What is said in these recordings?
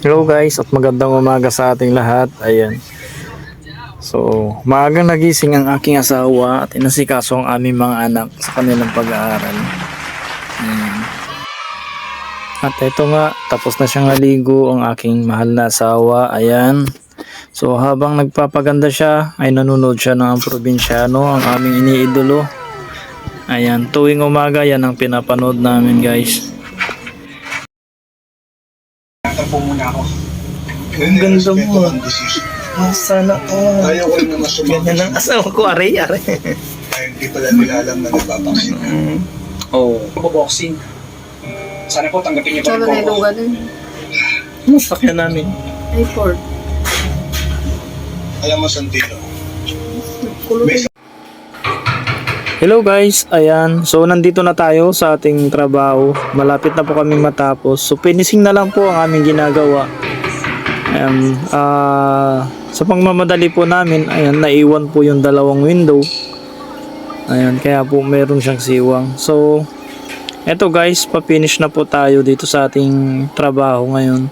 Hello guys at magandang umaga sa ating lahat. Ayan. So, maagang nagising ang aking asawa at inasikaso ang aming mga anak sa kanilang pag-aaral. Ayan. At ito nga, tapos na siyang naligo ang aking mahal na asawa. Ayan. So, habang nagpapaganda siya, ay nanonood siya ng probinsyano, ang aming iniidolo. Ayan, tuwing umaga yan ang pinapanood namin guys. Tatakbo muna ako. Ang ganda mo. ah. Ah, sana oh. Ayaw ko rin naman sumama. Ganyan ang asawa ko, aray, aray. Ay, hindi pala nila alam na nagpapaksin. Oh. boxing. Sana po tanggapin niyo pa rin po na ako. lugar din. Ano sakyan namin? Ay, Ford. Alam mo, Santino, Kulong Hello guys, ayan. So nandito na tayo sa ating trabaho. Malapit na po kami matapos. So finishing na lang po ang aming ginagawa. Ayan, ah, sa pangmamadali po namin, ayan, naiwan po yung dalawang window. Ayan, kaya po meron siyang siwang. So, eto guys, pa-finish na po tayo dito sa ating trabaho ngayon.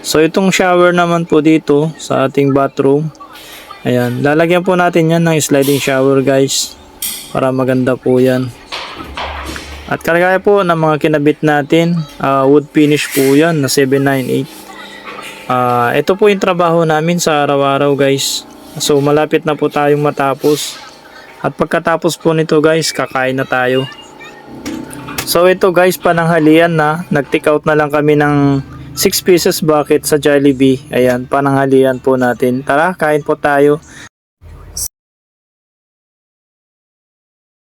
So, itong shower naman po dito sa ating bathroom. Ayan, lalagyan po natin yan ng sliding shower guys para maganda po yan. At kagaya po ng mga kinabit natin, ah, wood finish po yan na 798. Ah, ito po yung trabaho namin sa araw-araw guys. So malapit na po tayong matapos. At pagkatapos po nito guys, kakain na tayo. So ito guys, pananghalian na. Nag-take out na lang kami ng 6 pieces bucket sa Jollibee. Ayan, pananghalian po natin. Tara, kain po tayo.